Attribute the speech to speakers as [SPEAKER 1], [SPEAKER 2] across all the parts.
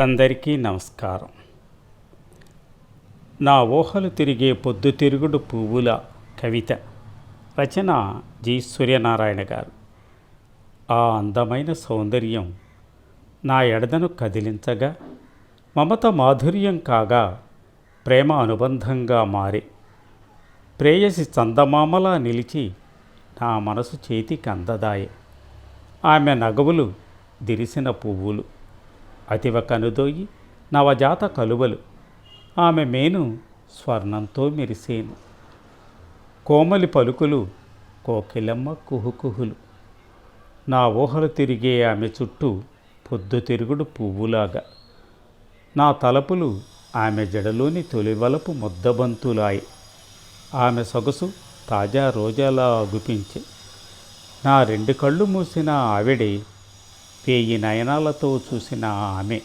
[SPEAKER 1] అందరికీ నమస్కారం. నా ఊహలు తిరిగే పొద్దుతిరుగుడు పువ్వుల కవిత రచన జి. సూర్యనారాయణ గారు. ఆ అందమైన సౌందర్యం నా ఎడదను కదిలించగా మమత మాధుర్యం కాగా ప్రేమ అనుబంధంగా మారి. ప్రేయసి చందమామలా నిలిచి నా మనసు చేతికి అందదాయే. ఆమె నగవులు దిరిసిన పువ్వులు. అతివ కనుదోయి నవజాత కలువలు. ఆమె మేను స్వర్ణంతో మెరిసేను. కోమలి పలుకులు కోకిలమ్మ కుహుకుహులు. నా ఊహలు తిరిగే ఆమె చుట్టూ పొద్దుతిరుగుడు పువ్వులాగా. నా తలపులు ఆమె జడలోని తొలివలపు ముద్దబంతులాయి. ఆమె సొగసు తాజా రోజాలా అగుపించే నా రెండు కళ్ళు మూసిన ఆవిడే పేయి నయనాలతో చూసిన ఆమె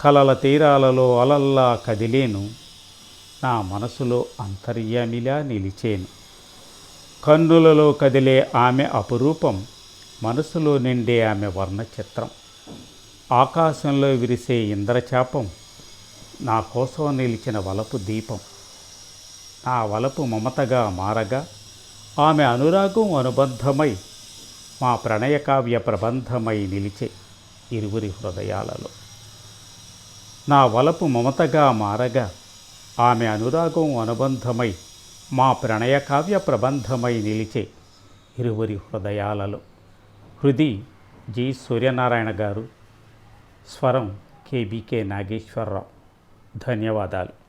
[SPEAKER 1] కలల తీరాలలో అలల్లా కదిలేను. నా మనసులో అంతర్యామిలా నిలిచేను. కన్నులలో కదిలే ఆమె అపురూపం మనసులో నిండే ఆమె వర్ణ చిత్రం ఆకాశంలో విరిసే ఇంద్రచాపం నా కోసం నిలిచిన వలపు దీపం. నా వలపు మమతగా మారగా ఆమె అనురాగం అనుబంధమై మా ప్రణయకావ్య ప్రబంధమై నిలిచే ఇరువురి హృదయాలలో. నా వలపు మమతగా మారగా ఆమె అనురాగం అనుబంధమై మా ప్రణయకావ్య ప్రబంధమై నిలిచే ఇరువురి హృదయాలలో. హృది జి. సూర్యనారాయణ గారు. స్వరం కేబీకే నాగేశ్వరరావు. ధన్యవాదాలు.